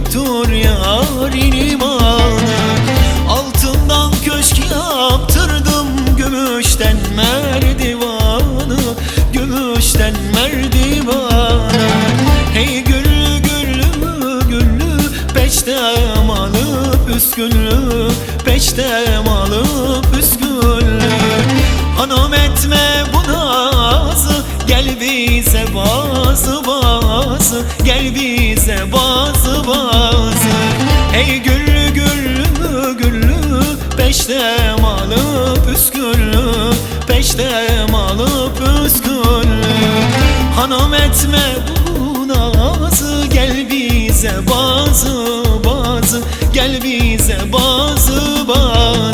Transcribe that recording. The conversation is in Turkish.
yoktur yarın imanı Altından köşk yaptırdım gümüşten merdivanı. Gümüşten merdivanı. Hey güllü güllü güllü Peştem alıp püsküllü. Peştem alıp püsküllü. Hanım etme bu nazı Gel bize bazı bazı Gel bize bazı peşte malı püsküllü Peşte malı püsküllü Hanım etme bu Gel bize bazı bazı Gel bize bazı bazı.